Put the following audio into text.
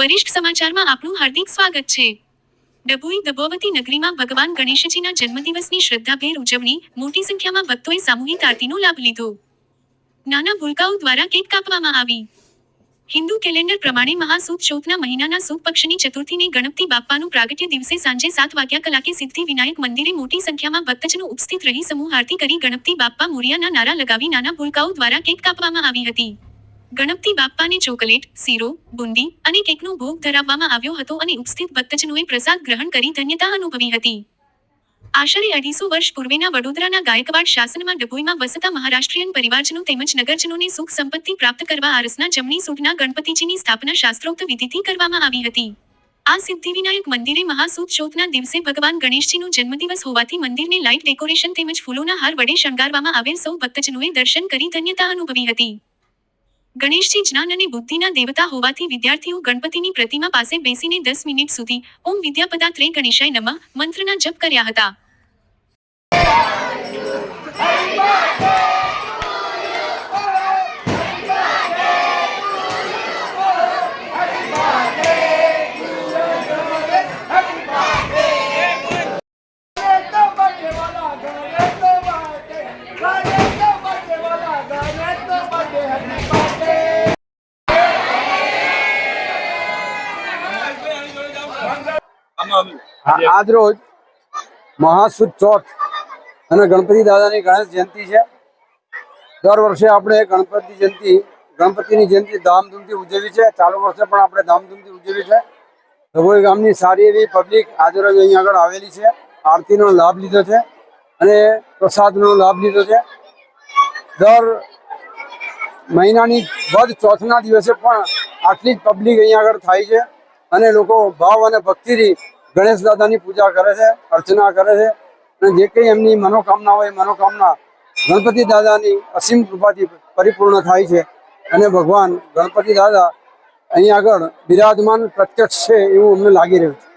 વરિષ્ઠ સમાચારમાં આપનું હાર્દિક સ્વાગત છે. ડભોઈ દબોવતી નગરીમાં ભગવાન ગણેશજીના જન્મદિવસની શ્રદ્ધાભેર ઉજવણી, મોટી સંખ્યામાં ભક્તોએ સામૂહિક આરતીનો લાભ લીધો. નાના ભૂલકાઓ દ્વારા કેક કાપવામાં આવી. હિન્દુ કેલેન્ડર પ્રમાણે મહાસુદ ચોથના મહિનાના સુદ પક્ષની ચતુર્થીને ગણપતિ બાપાનું પ્રાગટ્ય દિવસે સાંજે સાત વાગ્યા કલાકે સિદ્ધિ વિનાયક મંદિરે મોટી સંખ્યામાં ભક્તજનો ઉપસ્થિત રહી સમૂહ આરતી કરી ગણપતિ બાપ્પા મોરિયાના નારા લગાવી નાના ભૂલકાઓ દ્વારા કેક કાપવામાં આવી હતી. ગણપતિ બાપ્પાને ચોકલેટ, શીરો, બુંદી અને કેકનો ભોગ ધરાવવામાં આવ્યો હતો અને ઉપસ્થિત ભક્તજનોએ પ્રસાદ ગ્રહણ કરી ધન્યતા અનુભવી હતી. આશરે અઢીસો વર્ષ પૂર્વેના વડોદરાના ગાયકવાડ શાસનમાં ડભોઈમાં વસતા મહારાષ્ટ્રીયન પરિવારજનો તેમજ નગરજનોને સુખ સંપત્તિ પ્રાપ્ત કરવા આરસના જમણી સૂટના ગણપતિજીની સ્થાપના શાસ્ત્રોક્ત વિધિથી કરવામાં આવી હતી. આ સિદ્ધિવિનાયક મંદિરે મહાસુદ ચોથના દિવસે ભગવાન ગણેશજીનો જન્મદિવસ હોવાથી મંદિરને લાઇટ ડેકોરેશન તેમજ ફૂલોના હાર વડે શણગારવામાં આવેલ સૌ ભક્તજનોએ દર્શન કરી ધન્યતા અનુભવી હતી. ગણેશજી જ્ઞાન અને બુદ્ધિના દેવતા હોવાથી વિદ્યાર્થીઓ ગણપતિની પ્રતિમા પાસે બેસીને દસ મિનિટ સુધી ઓમ વિદ્યાપદા ત્રે ગણેશાય નમઃ મંત્રના જપ કર્યા હતા. આ- આજરોજ મહાસુદ ચોથ અને ગણપતિ દાદાની ગણેશ જયંતિ છે. દર વર્ષે આપણે ગણપતિ જયંતિ ગણપતિની જયંતિ ધામધૂમથી ઉજવી છે ચાલુ વર્ષે પણ આપણે ધામધૂમથી ઉજવી છે ડભોઈ ગામની સારી એવી પબ્લિક આજરોજ અહીં આગળ આવેલી છે. આરતીનો લાભ લીધો છે અને પ્રસાદનો લાભ લીધો છે. દર મહિનાની વધ ચોથના દિવસે પણ આટલી જ પબ્લિક અહીંયા આગળ થાય છે અને લોકો ભાવ અને ભક્તિથી ગણેશ દાદાની પૂજા કરે છે, અર્ચના કરે છે અને જે કંઈ એમની મનોકામના હોય મનોકામના ગણપતિ દાદાની અસીમ કૃપાથી પરિપૂર્ણ થાય છે અને ભગવાન ગણપતિ દાદા અહીં આગળ બિરાજમાન પ્રત્યક્ષ છે એવું અમને લાગી રહ્યું છે.